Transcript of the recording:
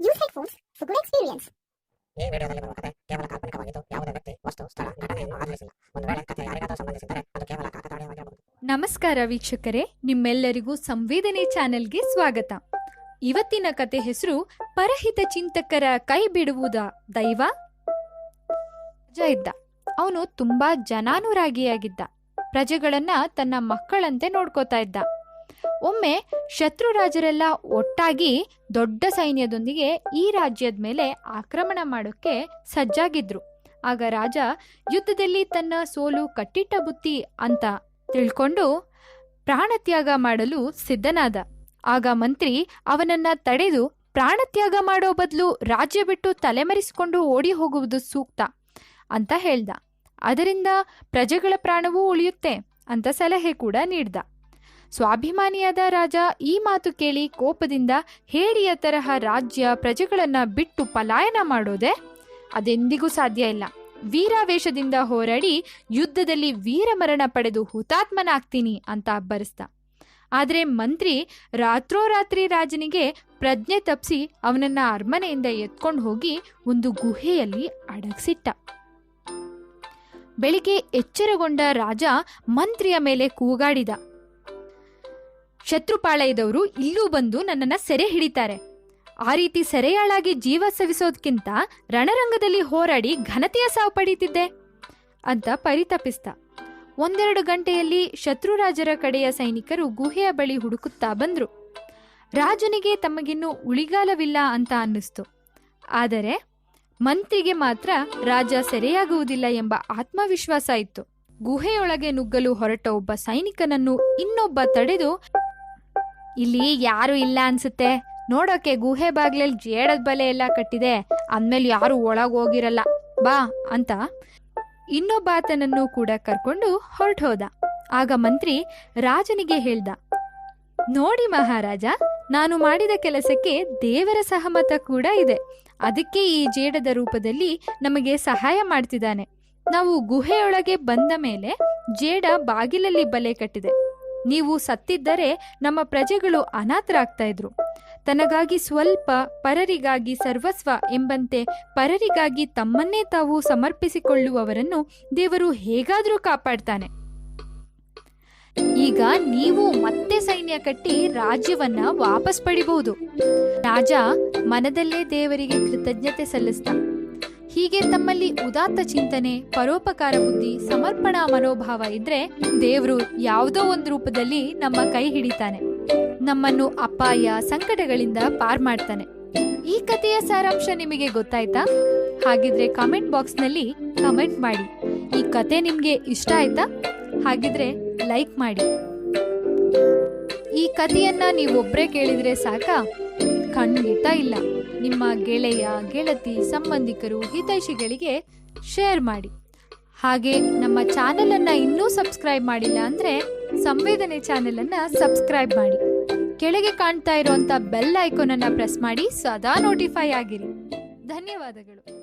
Use headphones for good experience. ಈ ವಿಡಿಯೋದಲ್ಲಿ ಬರುವ ಕಥೆ ಕೇವಲ ಕಾಲ್ಪನಿಕವಾಗಿದ್ದು ಯಾವುದೇ ವ್ಯಕ್ತಿ ವಸ್ತು ಸ್ಥಳ ಘಟನೆಯನ್ನು ಆಧರಿಸಿಲ್ಲ. ಒಂದು ವೇಳೆ ಕಥೆ ಯಾರಿಗಾದರೂ ಸಂಬಂಧಿಸಿದರೆ ಅದು ಕೇವಲ ಕಾಕತಾಳೀಯವಾಗಿರಬಹುದು. ನಮಸ್ಕಾರ ವೀಕ್ಷಕರೇ ನಿಮ್ಮೆಲ್ಲರಿಗೂ ಸಂವೇದನೆ ಚಾನೆಲ್ಗೆ ಸ್ವಾಗತ. ಇವತ್ತಿನ ಕತೆ ಹೆಸರು ಪರಹಿತ ಚಿಂತಕರ ಕೈ ಬಿಡುವುದ? ದೈವ? ರಾಜ ಇದ್ದ. ಅವನು ತುಂಬಾ ಜನಾನುರಾಗಿಯಾಗಿದ್ದ. ಪ್ರಜೆಗಳನ್ನ ತನ್ನ ಮಕ್ಕಳಂತೆ ನೋಡ್ಕೋತಾ ಇದ್ದ. ಒಮ್ಮೆ ಶತ್ರು ರಾಜರೆಲ್ಲ ಒಟ್ಟಾಗಿ ದೊಡ್ಡ ಸೈನ್ಯದೊಂದಿಗೆ ಈ ರಾಜ್ಯದ ಮೇಲೆ ಆಕ್ರಮಣ ಮಾಡೋಕ್ಕೆ ಸಜ್ಜಾಗಿದ್ರು. ಆಗ ರಾಜ ಯುದ್ಧದಲ್ಲಿ ತನ್ನ ಸೋಲು ಕಟ್ಟಿಟ್ಟ ಬುತ್ತಿ ಅಂತ ತಿಳ್ಕೊಂಡು ಪ್ರಾಣತ್ಯಾಗ ಮಾಡಲು ಸಿದ್ಧನಾದ. ಆಗ ಮಂತ್ರಿ ಅವನನ್ನ ತಡೆದು ಪ್ರಾಣತ್ಯಾಗ ಮಾಡೋ ಬದಲು ರಾಜ್ಯ ಬಿಟ್ಟು ತಲೆಮರೆಸಿಕೊಂಡು ಓಡಿ ಹೋಗುವುದು ಸೂಕ್ತ ಅಂತ ಹೇಳ್ದ. ಅದರಿಂದ ಪ್ರಜೆಗಳ ಪ್ರಾಣವೂ ಉಳಿಯುತ್ತೆ ಅಂತ ಸಲಹೆ ಕೂಡ ನೀಡ್ದ. ಸ್ವಾಭಿಮಾನಿಯಾದ ರಾಜ ಈ ಮಾತು ಕೇಳಿ ಕೋಪದಿಂದ ಹೇಡಿಯ ತರಹ ರಾಜ್ಯ ಪ್ರಜೆಗಳನ್ನು ಬಿಟ್ಟು ಪಲಾಯನ ಮಾಡೋದೆ ಅದೆಂದಿಗೂ ಸಾಧ್ಯ ಇಲ್ಲ. ವೀರಾವೇಶದಿಂದ ಹೋರಾಡಿ ಯುದ್ಧದಲ್ಲಿ ವೀರಮರಣ ಪಡೆದು ಹುತಾತ್ಮನಾಗ್ತೀನಿ ಅಂತ ಅಬ್ಬರಿಸ್ದ ಆದರೆ ಮಂತ್ರಿ ರಾತ್ರೋರಾತ್ರಿ ರಾಜನಿಗೆ ಪ್ರಜ್ಞೆ ತಪ್ಪಿಸಿ ಅವನನ್ನ ಅರಮನೆಯಿಂದ ಎತ್ಕೊಂಡು ಹೋಗಿ ಒಂದು ಗುಹೆಯಲ್ಲಿ ಅಡಗಿಸಿಟ್ಟ. ಬೆಳಿಗ್ಗೆ ಎಚ್ಚರಗೊಂಡ ರಾಜ ಮಂತ್ರಿಯ ಮೇಲೆ ಕೂಗಾಡಿದ. ಶತ್ರುಪಾಳಯದವರು ಇಲ್ಲೂ ಬಂದು ನನ್ನನ್ನ ಸೆರೆ ಹಿಡಿತಾರೆ. ಆ ರೀತಿ ಸೆರೆಯಾಳಾಗಿ ಜೀವ ಸವಿಸೋದ್ಕಿಂತ ರಣರಂಗದಲ್ಲಿ ಹೋರಾಡಿ ಘನತೆಯ ಸಾವು ಪಡೀತಿದ್ದೆ ಅಂತ ಪರಿತಪಿಸ್ತ. ಒಂದೆರಡು ಗಂಟೆಯಲ್ಲಿ ಶತ್ರುರಾಜರ ಕಡೆಯ ಸೈನಿಕರು ಗುಹೆಯ ಬಳಿ ಹುಡುಕುತ್ತಾ ಬಂದ್ರು. ರಾಜನಿಗೆ ತಮಗಿನ್ನೂ ಉಳಿಗಾಲವಿಲ್ಲ ಅಂತ ಅನ್ನಿಸ್ತು. ಆದರೆ ಮಂತ್ರಿಗೆ ಮಾತ್ರ ರಾಜ ಸೆರೆಯಾಗುವುದಿಲ್ಲ ಎಂಬ ಆತ್ಮವಿಶ್ವಾಸ ಇತ್ತು. ಗುಹೆಯೊಳಗೆ ನುಗ್ಗಲು ಹೊರಟ ಒಬ್ಬ ಸೈನಿಕನನ್ನು ಇನ್ನೊಬ್ಬ ತಡೆದು ಇಲ್ಲಿ ಯಾರು ಇಲ್ಲ ಅನ್ಸುತ್ತೆ. ನೋಡೋಕೆ ಗುಹೆ ಬಾಗ್ಲಲ್ಲಿ ಜೇಡದ ಬಲೆ ಎಲ್ಲ ಕಟ್ಟಿದೆ. ಅಂದ್ಮೇಲೆ ಯಾರು ಒಳಗೆ ಹೋಗಿರಲ್ಲ. ಬಾ ಅಂತ ಇನ್ನೊಬ್ಬ ಆತನನ್ನು ಕೂಡ ಕರ್ಕೊಂಡು ಹೊರಟೋದ ಆಗ ಮಂತ್ರಿ ರಾಜನಿಗೆ ಹೇಳ್ದ, ನೋಡಿ ಮಹಾರಾಜ, ನಾನು ಮಾಡಿದ ಕೆಲಸಕ್ಕೆ ದೇವರ ಸಹಮತ ಕೂಡ ಇದೆ. ಅದಕ್ಕೆ ಈ ಜೇಡದ ರೂಪದಲ್ಲಿ ನಮಗೆ ಸಹಾಯ ಮಾಡ್ತಿದ್ದಾನೆ. ನಾವು ಗುಹೆಯೊಳಗೆ ಬಂದ ಮೇಲೆ ಜೇಡ ಬಾಗಿಲಲ್ಲಿ ಬಲೆ ಕಟ್ಟಿದೆ. ನೀವು ಸತ್ತಿದ್ದರೆ ನಮ್ಮ ಪ್ರಜೆಗಳು ಅನಾಥರಾಗ್ತಾ ಇದ್ರು ತನಗಾಗಿ ಸ್ವಲ್ಪ ಪರರಿಗಾಗಿ ಸರ್ವಸ್ವ ಎಂಬಂತೆ ಪರರಿಗಾಗಿ ತಮ್ಮನ್ನೇ ತಾವು ಸಮರ್ಪಿಸಿಕೊಳ್ಳುವವರನ್ನು ದೇವರು ಹೇಗಾದರೂ ಕಾಪಾಡ್ತಾನೆ. ಈಗ ನೀವು ಮತ್ತೆ ಸೈನ್ಯ ಕಟ್ಟಿ ರಾಜ್ಯವನ್ನ ವಾಪಸ್ ಪಡಿಬಹುದು. ರಾಜ ಮನದಲ್ಲೇ ದೇವರಿಗೆ ಕೃತಜ್ಞತೆ ಸಲ್ಲಿಸ್ತ ಹೀಗೆ ತಮ್ಮಲ್ಲಿ ಉದಾತ್ತ ಚಿಂತನೆ, ಪರೋಪಕಾರ ಬುದ್ಧಿ, ಸಮರ್ಪಣಾ ಮನೋಭಾವ ಇದ್ರೆ ದೇವರು ಯಾವುದೋ ಒಂದು ರೂಪದಲ್ಲಿ ನಮ್ಮ ಕೈ ಹಿಡಿತಾನೆ. ನಮ್ಮನ್ನು ಅಪಾಯ, ಸಂಕಟಗಳಿಂದ ಪಾರ್ ಮಾಡ್ತಾನೆ. ಈ ಕಥೆಯ ಸಾರಾಂಶ ನಿಮಗೆ ಗೊತ್ತಾಯ್ತಾ? ಹಾಗಿದ್ರೆ ಕಾಮೆಂಟ್ ಬಾಕ್ಸ್ನಲ್ಲಿ ಕಮೆಂಟ್ ಮಾಡಿ. ಈ ಕತೆ ನಿಮ್ಗೆ ಇಷ್ಟ ಆಯ್ತಾ? ಹಾಗಿದ್ರೆ ಲೈಕ್ ಮಾಡಿ. ಈ ಕಥೆಯನ್ನ ನೀವೊಬ್ರೆ ಕೇಳಿದ್ರೆ ಸಾಕಾ? ಖಂಡಿತ ಇಲ್ಲ. ನಿಮ್ಮ ಗೆಳೆಯ, ಗೆಳತಿ, ಸಂಬಂಧಿಕರು, ಹಿತೈಷಿಗಳಿಗೆ ಶೇರ್ ಮಾಡಿ. ಹಾಗೆ ನಮ್ಮ ಚಾನೆಲ್ ಅನ್ನ ಇನ್ನೂ ಸಬ್ಸ್ಕ್ರೈಬ್ ಮಾಡಿಲ್ಲ ಅಂದ್ರೆ ಸಂವೇದನೆ ಚಾನೆಲ್ ಅನ್ನ ಸಬ್ಸ್ಕ್ರೈಬ್ ಮಾಡಿ. ಕೆಳಗೆ ಕಾಣ್ತಾ ಇರುವಂತ ಬೆಲ್ ಐಕೋನನ್ನು ಪ್ರೆಸ್ ಮಾಡಿ, ಸದಾ ನೋಟಿಫೈ ಆಗಿರಿ. ಧನ್ಯವಾದಗಳು.